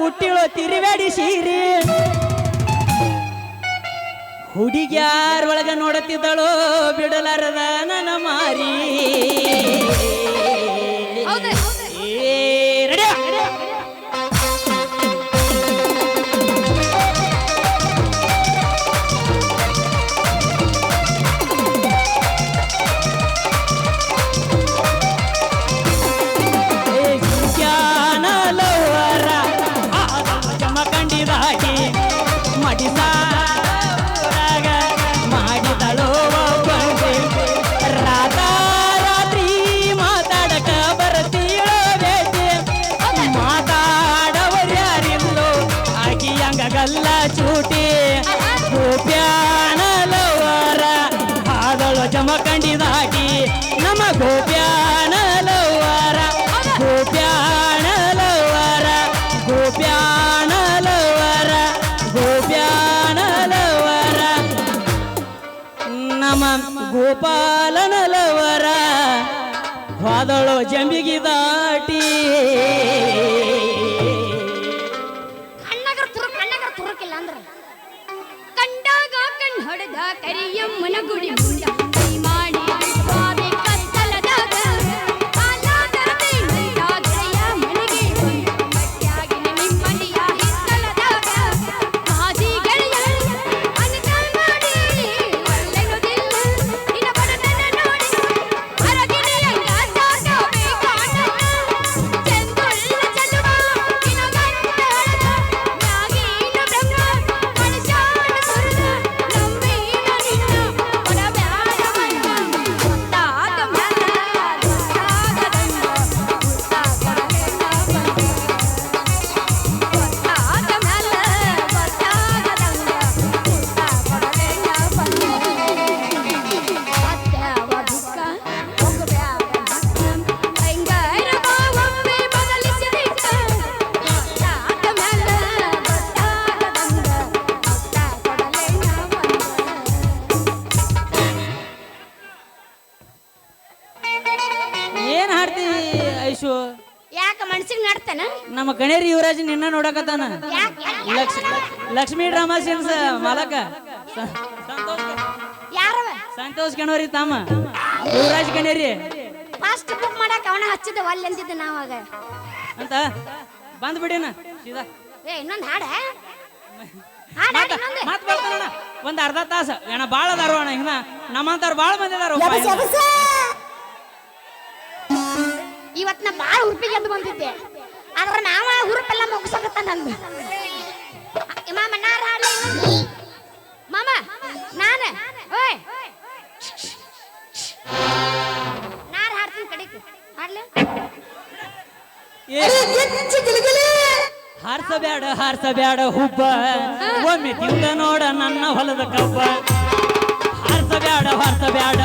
ಹುಟ್ಟಿಳೋ ತಿರುವೇಡಿ ಸೀರಿ. ಹುಡುಗ್ಯಾರೊಳಗ ನೋಡುತ್ತಿದ್ದಳು ಬಿಡಲಾರದ ನನ್ನ ಮಾರಿ. ಗೋಪಾಲನಲವರ ಹೊದಳು ಜಂಬಿಗಿ ದಾಟಿ. ಕಂಡಾಗ ಕಣ್ ಹೊಡೆದ ಕರಿಯಮ್ಮನ ಗುಡಿ ಮುಂದ ನಮ್ಮ ಗಣೇರಿ ಯುವರಾಜ್ ನಿನ್ನ ನೋಡಕತ್ತಾನ? ಯಾಕೆ ಲಕ್ಷ ಲಕ್ಷ್ಮೀ ಡ್ರಾಮಾ ಸೀನ್ಸ್ ಮಾಲಕ. ಸಂತೋಷ್ ಯಾರವ? ಸಂತೋಷ್ ಗಣವರಿ ತಾಮ ಯುವರಾಜ್ ಗಣೇರಿ. ಫಾಸ್ಟ್ ಬುಕ್ ಮಾಡಕ್ ಅವನ ಹಚ್ಚಿದ ಅಂತಿದ್ದ ನಾವಾಗ ಅಂತ? ಬಂದ್ ಬಿಡಿನ ಸೀದಾ. ಏ ಇನ್ನೊಂದ್ ಹಾಡ? ಮತ್ ಬರ್ತಾನಣ್ಣ ಒಂದ್ ಅರ್ಧ ತಾಸ. ಏನ ಬಾಳ ಅದಾರು ಅಣ್ಣ ಹಿಂಗ ನಮ್ಮಂತಾರ ಬಾಳ ಮಂದಿ ಅದಾರು ಇವತ್ ನಾ ಬಾಳ ಉರ್ಪಿಗೆ ಎದ್ದು ಬಂದಿದ್ದೆ. ಆದ್ರ ನಾವ ಹುರುಪೆಲ್ಲ ಮುಗಿಸಕತ್ತ ನಂದು. ಮಾಮ ನಾರ ಮಾಮ ನಾನ. ಓಯ್. ನಾರ ಹಾಡ್ತೀನಿ ಕಡಿಕ್ ಹಾಡ್ಲ. ಹಾರ್ಸಬ್ಯಾಡ ಹಾರ್ಸಬ್ಯಾಡ ಹುಬ್ಬ. ಒಮ್ಮೆ ತಿಂದ ನೋಡ ನನ್ನ ಹೊಲದ ಕಬ್ಬ. ಹಾರ್ಸಬ್ಯಾಡ ಹಾರ್ಸಬ್ಯಾಡ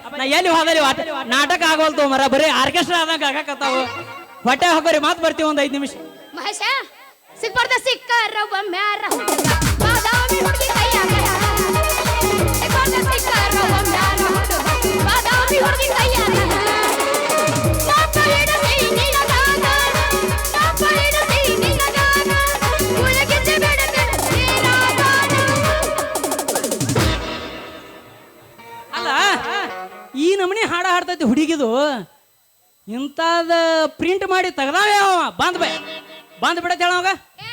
ಅಪ್ಪಾಜಿ, ನಾ ಎಲ್ಲಿ ಹೋದಲ್ಲಿ ನಾಟಕ ಆಗೋಲ್ತು ಮರ, ಬರೀ ಆರ್ಕೆಸ್ಟ್ರಾ ಆದಂಗ ಆಗಾಕತ್ತಾವು. ಹೊಟ್ಟೆ ಹಾಕೋರಿ, ಮಾತು ಬರ್ತೀವಿ ಒಂದ್ ಐದು ನಿಮಿಷ. ಮಹೇಶ, ಸಿಕ್ಬಾರ್ದ ಸಿಕ್ಕರ ಒಮ್ಮ್ಯಾರ ಹುಡುಗ. ಬಾದಾಮಿ ಹುಡುಗಿ ಕೈಯಾಗ ಇಂಥದ ಪ್ರಿಂಟ್ ಮಾಡಿ ತೆಗ್ದಾವೆ ಅವ. ಬಂದ್ ಬೈ. ಬಂದ್ ಬಿಡ ಹೇಳವಾಗ ಏ,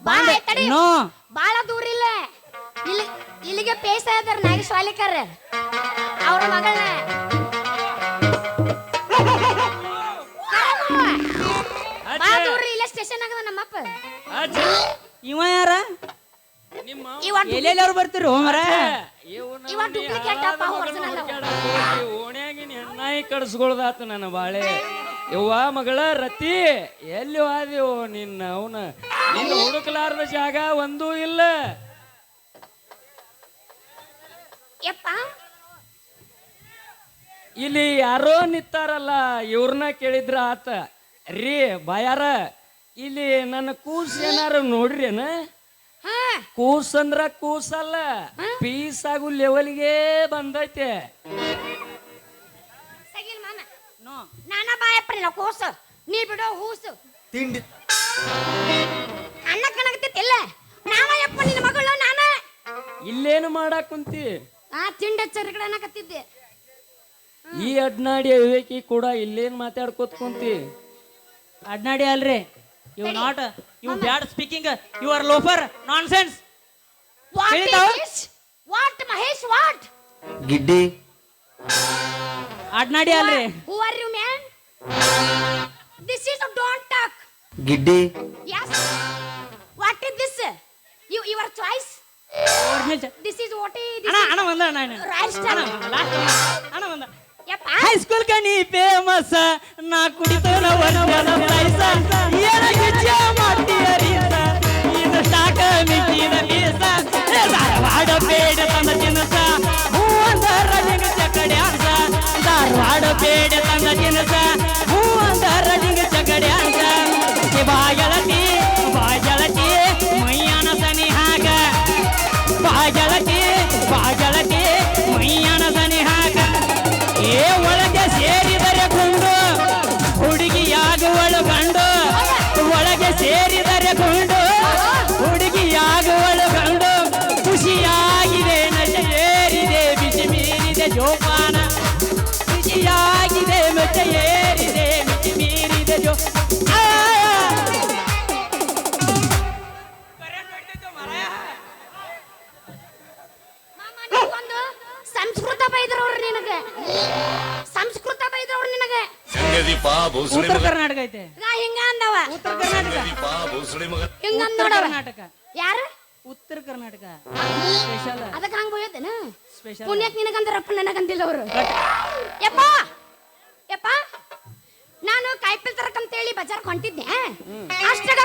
ಬಾ. ತಡಿ. ನೋ. ಬಾಳ ದೂರ ಇಲ್ಲ. ಇಲ್ಲಿ ಇಲ್ಲಿಗೆ ಪೇಸ ಇದಾರ ನಾಗೇಶ್ ವಾಲಿಕರ್. ಅವ್ರ ಮಗಳನ್ನ. ಬಾ ದೂರ ಇಲ್ಲ ಸ್ಟೇಷನ್ ಆಗದ ನಮ್ಮಪ್ಪ. ಇವ ಯಾರ? ಇವ ಎಲ್ಲೆಲ್ಲವ್ರು ಬರ್ತೀರಿ? ಮರ. ಇವ ಡೂಪ್ಲಿಕೇಟ್ ಅಪ್ಪ, ಹೆಣ್ಣಾಯಿ ಕಡ್ಸ್ಕೊಳ್ದಾತು ನನ್ನ ಬಾಳೆ. ಯವ್ವ ಮಗಳ ರತಿ ಎಲ್ಲಿ ಹೋದೆವು ನಿನ್ನ ಅವನ? ನಿನ್ನ ಹುಡುಕಲಾರದ ಜಾಗ ಒಂದೂ ಇಲ್ಲ. ಯಪ್ಪ. ಇಲ್ಲಿ ಯಾರೋ ನಿತ್ತಾರಲ್ಲ ಇವ್ರನ್ನ ಕೇಳಿದ್ರ ಆತ. ರೀ ಬಾಯಾರ ಇಲ್ಲಿ ನನ್ನ ಕೂಸ್ ಏನಾರ ನೋಡ್ರಿನ ಕೂಸ್ ಅಂದ್ರ ಕೂಸಲ್ಲ ಪೀಸ್ ಆಗು ಲೆವೆಲ್ಗೆ ಬಂದೈತೆ. ಮಾಮ ನೋ ನಾನ ಬಾಯಪ್ಪನಿಲ್ಲ ಕೂಸು. ನೀ ಬಿಡೋ ಹೂಸು. ತಿಂಡಿ. ಕಣ್ಣ ಕಣಗತ್ತಿಲ್ಲ ಯಪ್ಪ ನಿನ್ನ ಮಗಳು ನಾನ. ಇಲ್ಲೇನು ಮಾಡಾಕ್ ಕುಂತಿ? ಆ ತಿಂಡಿ ಚರಿಗಡೆ ಅನ್ನಕತ್ತಿದ್ದೆ ಈ ಅಡ್ನಾಡಿ ವಿವೇಕಿ ಕೂಡ ಇಲ್ಲೇನ್ ಮಾತಾಡ್ಕೋತ ಕುಂತಿ? ಅಡ್ನಾಡಿ ಅಲ್ರಿ you not you bad speaking you are loafer nonsense? What Mahesh what ಗಿಡ್ಡಿ. ಅಡ್ನಾಡಿ ಅಲ್ರಿ. Who are you man this is don't talk ಗಿಡ್ಡಿ. Yes what is this you your choice this is what is ಅಣ್ಣ ಅಣ್ಣ ಬಂದ ಅಣ್ಣ ಅಣ್ಣ. Royal star ಅಣ್ಣ ಬಂದ ಯಪ್ಪ. ಹೈಸ್ಕೂಲ್ ಕನಿ ಫೇಮಸ್ ನಾ ಕುಡಿತನ ಒಂದನ ಪ್ರೈಸ ಏನ ಗಿಚ್ಚ ಮಾಡ್ತೀಯ ರೀಸ? ಇದು ಸ್ಟಾಕ ಮಿಕ್ಕಿದ ಬೀಸ ಏ ಧಾರವಾಡ ಬೇಡ ಸಂಸ್ಕೃತ ಬೈದ್ರವ್ರು ನಿನಗೆ. ಸಂಸ್ಕೃತ ಬೈದ್ರವ್ರು ನಿನಗೆ. ಸಂಗതി ಪಾ ಭೋಸಳೆ ಉತ್ತರ ಮಗ ಕರ್ನಾಟಕ ಐತೆ. ನಾ ಹಿಂಗ ಅಂದವ. ಉತ್ತರ ಕರ್ನಾಟಕ. ಸಂಗತಿ ಪಾ ಮಗ ಹಿಂಗ ಉತ್ತರ ಕರ್ನಾಟಕ. ಯಾರು? ಉತ್ತರ ಕರ್ನಾಟಕ. ಸ್ಪೆಷಲ್. ಅದಕ್ಕೆ ಹಂಗ ಬೈಯೋದೇನ ಸ್ಪೆಷಲ್. ಪುಣ್ಯಕ್ ನಿನಗಂದ್ರಪ್ಪ ನನಗಂದಿಲ್ಲ ಅವರು ಯಪ್ಪ! ಯಪ್ಪ! ನಾನು ಕಾಯಿಪಲ್ಲೆ ತರಕಂತೇಳಿ ಬಜಾರ್ ಹೊಂಟಿದ್ದೆ. ಅಷ್ಟಾಗ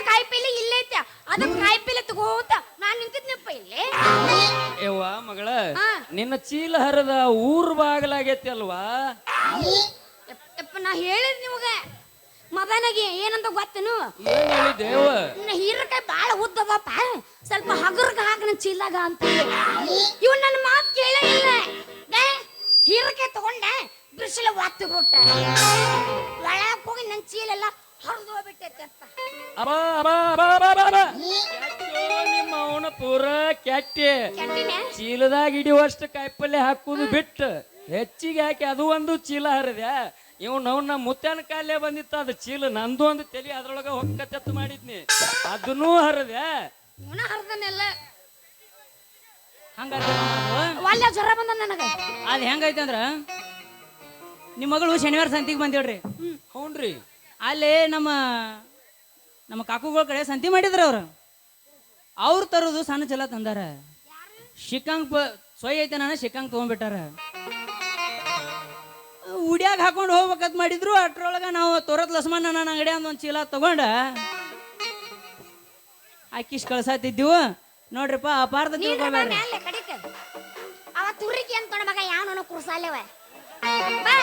ನಿನ್ನ ಚೀಲ ಹರದ ಊರ್ ಬಾಗಲಾಗೈತಿ ಅಲ್ವಾ ಯಪ್ಪ ನಾ ಹೇಳಿದ್ ನಿಮಗೆ. ಮದನಿಗೆ ಏನಂತ ಗೊತ್ತೇನು? ಏನ್ ಹೇಳಿದ್ದೇವ ನಿನ್ನ ಹೀರಕಾಯಿ ಬಾಳ ಉದ್ದದಪ್ಪ ಸ್ವಲ್ಪ ಹಗರ್ಗ ಹಾಕಿ ನನ್ನ ಚೀಲಾಗ ಅಂತ. ಇವ್ ನನ್ನ ಮಾತು ಕೇಳೇ ಇಲ್ಲ. ದೇ ಹೀರಕಾಯಿ ತಗೊಂಡೆ ಬಿಸಿಲ ವಾತಿ ಬಿಟ್ಟ ಒಳಕ್ ಹೋಗಿ ನನ್ನ ಚೀಲೆಲ್ಲ ಹರಿದು ಹೋಗ್ಬಿಟ್ಟೈತೆ ಅಪ್ಪ ಅಬಾ ಅಬಾ ಅಬ ಅಬ. ಅಬ. ನಿಮ್ಮ ಅವನ ಪೂರ ಕೆಟ್ಟೆ. ಕೆಟ್ಟಿನೆ? ಚೀಲದಾಗ ಇಡಿಯುವಷ್ಟು ಕಾಯಿಪಲ್ಲೆ ಹಾಕುದು ಬಿಟ್ಟು ಹೆಚ್ಚಿಗೆ ಹಾಕಿ ಅದು ಒಂದು ಚೀಲ ಹರಿದೆ. ಇವ್ ನಾವು ನಮ್ಮ ಮುತ್ತನ ಕಾಲೇ ಬಂದಿತ್ತು ಅದು ಚೀಲ ನಂದು ಒಂದು ತಲೆ ಅದ್ರೊಳಗ ಹೊಕ್ಕತ್ತೆತ್ತು ಮಾಡಿದ್ನಿ. ಅದನ್ನೂ ಹರಿದೆ. ಇವನ ಹರಿದನೆಲ್ಲ. ಹಂಗಾದ್ರೆ ಅದು ಒಳ್ಳೆ ಜ್ವರ ಬಂದ ನನಗೆ. ಅದು ಹೆಂಗೈತೆ ಅಂದ್ರ? ನಿಮ್ಮ ಮಗಳು ಶನಿವಾರ ಸಂತಿಗೆ ಬಂದಿಳ್ರಿ. ಹೌನ್ರಿ. ಅಲ್ಲಿ ನಮ್ಮ ನಮ್ಮ ಕಾಕುಗಳ ಕಡೆ ಸಂತಿ ಮಾಡಿದ್ರು ಅವ್ರು. ಅವ್ರು ತರೋದು ಸಣ್ಣ ಚಲ ತಂದಾರ. ಶಿಕಾಂಗ್ ಪ ಸೊಯ್ ಐತೆ ನಾನು ಶಿಕಾಂಗ್ ತೊಗೊಂಡ್ಬಿಟ್ಟಾರ. ಉಡ್ಯಾಗ ಹಾಕೊಂಡು ಹೋಗ್ಬೇಕಂತ ಮಾಡಿದ್ರು ಅಟ್ರೊಳಗ ನಾವು ತೋರತ್ ಲಸಮಾನ ನನ್ನ ಅಂಗಡಿ ಅಂದ ಒಂದು ಚೀಲ ತಗೊಂಡ. ಆಕಿಶ್ ಕಳ್ಸಾತಿದ್ದೀವು ನೋಡ್ರಿಪ್ಪ ಅಪಾರ್ಧ ತಿಳ್ಕೊಬೇಡ್ರಿ ಅವ ನೋಡ ಮಗ ಯಾವನೋ ಕುರ್ಸಾಲೆವ ಬಾ.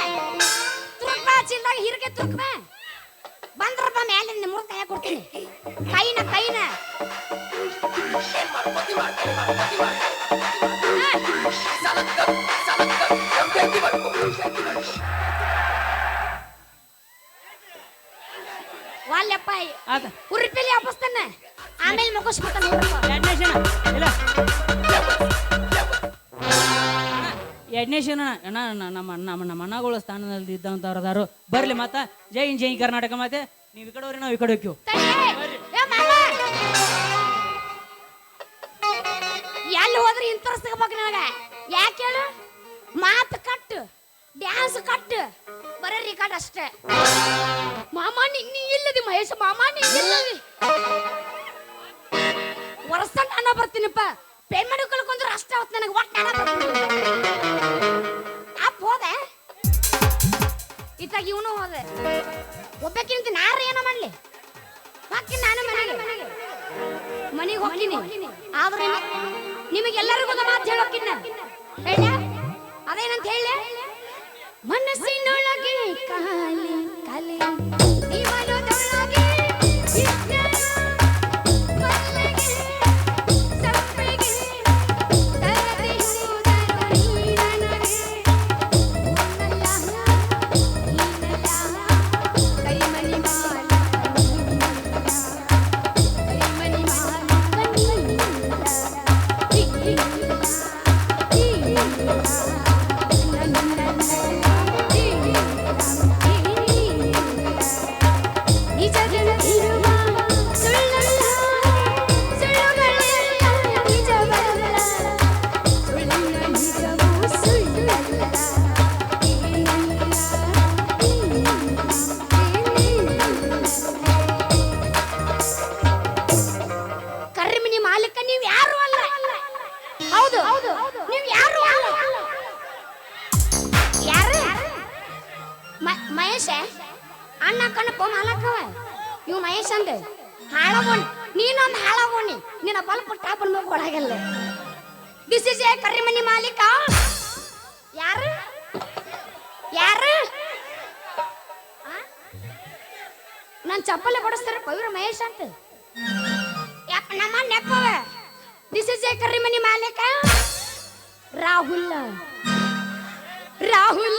ತುರ್ಕ್ ಬಾ ಚೀಲ್ದಾಗ ಹೀರಕಾಯಿ ತುರ್ಕ್ ಬಾ. ಬಂದ್ರಪ್ಪ ಮ್ಯಾಲೆ ನಿಮ್ಮ ಮುರ್ದ ಕೈ ಕೊಡ್ತೀನಿ. ಕೈನ ಕೈನ. ವಾಲ್ಯಪ್ಪ ಆತ. ಉರುಪಿಲಿ ಹಬ್ಬಸ್ತಾನ ಆಮೇಲೆ ಮುಗಿಸ್ಬಿಡ್ತಾನೆ ಎರಡನೇ ಶನ ಇಲ್ಲ ಎರಡನೇ ಶನ ನಮ್ಮ ನಮ್ಮ ನಮ್ಮ ಅಣ್ಣಗಳ ಸ್ಥಾನದಲ್ಲಿ ಇದ್ದಂಥವ್ರದಾರು ಬರಲಿ ಮತ್ತ ಜೈ ಹಿಂದ್ ಜೈ ಕರ್ನಾಟಕ ಮತ್ತೆ ನೀವು ಈ ಕಡೆ ಹೋಗ್ರಿ, ನಾವು ಈ ಕಡೆ ಹೋಗ್ಯೋ ಎಲ್ಲಿ ಹೋದ್ರೆ ಇಂತರ ಸಿಗ್ಬೇಕು ನನಗೆ? ಯಾಕೆ ಹೇಳು? ಮಾತು ಕಟ್ಟು ಡ್ಯಾನ್ಸ್ ಕಟ್ಟು ಬರೀ ರಿಕಾರ್ಡ್ ಅಷ್ಟೇ. ಮಾಮ, ನೀ ಇಲ್ಲದಿ ಮಹೇಶ, ಮಾಮ, ನೀ ಇಲ್ಲದಿ. ವರ್ಷ ನಾನು ಬರ್ತೀನಪ್ಪ. ಪೇ ಮಾಡಿ ಕಳ್ಕೊಂಡ್ರೆ ಅಷ್ಟೇ ಅವತ್ತು ನನಗೆ ಒಟ್ಟು ನಾನು ಬರ್ತೀನಿ. ಇತ್ತಾಗ ಇವನು ಹೋದೆ. ಒಬ್ಬಕ್ಕಿಂತ ನಾರ ಏನೋ ಮಾಡ್ಲಿ. ಹಾಕಿನ ನಾನು ಮನೆಗೆ. ಮನೆಗೆ ಹೋಗ್ತೀನಿ. ಆದ್ರೆ ನಿಮಗೆಲ್ಲರಿಗೂ ಒಂದು ಮಾತು ಹೇಳೋಕ್ಕಿನ್ನ ಹೇಳ. ಅದೇನಂತ ಹೇಳಿ. ಮನಸ್ಸಿನೊಳಗೆ ಕಾಲಿ, ಕಲೆ. ಇವ್ ಮಹೇಶ್ ಅಂದೆ, ಹಾಳಾಗೋಣಿ, ನೀನೊಂದು ಹಾಳಾಗೋಣಿ, ನಿನ್ನ ಬಲ್ಪ ಟಾಪನ್ ಮಗ ಒಳಗಲ್ಲ ದಿಸ್ ಇಸ್ ಎ ಕರಿಮನಿ ಮಾಲೀಕ. ಯಾರು? ಯಾರು? ನಾನು ಚಪ್ಪಲಿ ಬಡಿಸ್ತಾರೆ ಪವಿರ ಮಹೇಶ್ ಅಂತ. ನಮ್ಮ ನೆಪ್ಪವ ದಿಸ್ ಇಸ್ ಎ ಕರಿಮನಿ ಮಾಲೀಕ. ರಾಹುಲ್. ರಾಹುಲ್.